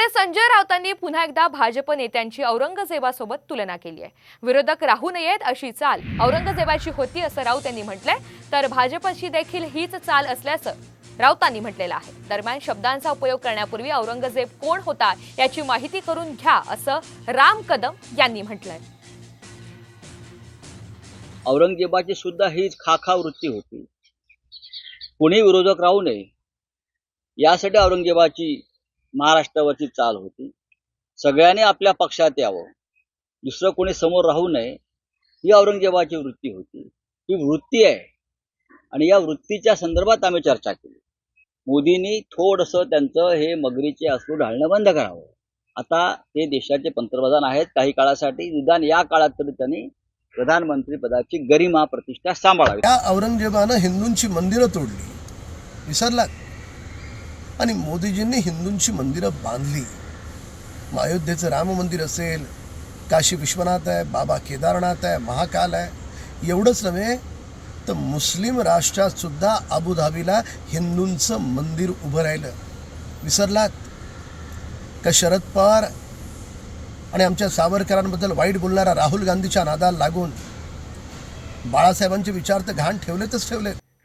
इकडे संजय राऊतांनी पुन्हा एकदा भाजप नेत्यांची औरंगजेबासोबत तुलना केली आहे. विरोधक राहू नयेत अशी चाल औरंगजेबाची होती असं राऊत यांनी म्हटलंय. तर भाजपची देखील हीच चाल असल्याचं राऊतांनी म्हटलेलं आहे. दरम्यान शब्दांचा उपयोग करण्यापूर्वी औरंगजेब कोण होता याची माहिती करून घ्या असं राम कदम यांनी म्हटलंय. औरंगजेबाची सुद्धा हीच खाखा वृत्ती होती. कुणी विरोधक राहू नये यासाठी औरंगजेबाची महाराष्ट्रावरची चाल होती. सगळ्यांनी आपल्या पक्षात यावं. दुसरं कोणी समोर राहू नये ही औरंगजेबाची वृत्ती होती. ही वृत्ती आहे. आणि या वृत्तीच्या संदर्भात आम्ही चर्चा केली. मोदींनी थोडंसं त्यांचं हे मगरीचे अश्रू ढाळणं बंद करावं. आता ते देशाचे पंतप्रधान आहेत काही काळासाठी. निदान या काळात तरी त्यांनी प्रधानमंत्री पदाची गरिमा प्रतिष्ठा सांभाळावी. त्या औरंगजेबानं हिंदूंची मंदिरं तोडली. विसरलात? आणि मोदीजींनी हिंदूंची मंदिरं बांधली. मग अयोध्येचं राम मंदिर असेल काशी विश्वनाथ आहे बाबा केदारनाथ आहे महाकाल आहे एवढंच नव्हे तर मुस्लिम राष्ट्रात सुद्धा अबुधाबीला हिंदूंचं मंदिर उभं राहिलं. विसरलात? का शरद पवार आणि आमच्या सावरकरांबद्दल वाईट बोलणारा राहुल गांधीच्या नादाला लागून बाळासाहेबांचे विचार तर घाण ठेवलेतच ठेवलेत.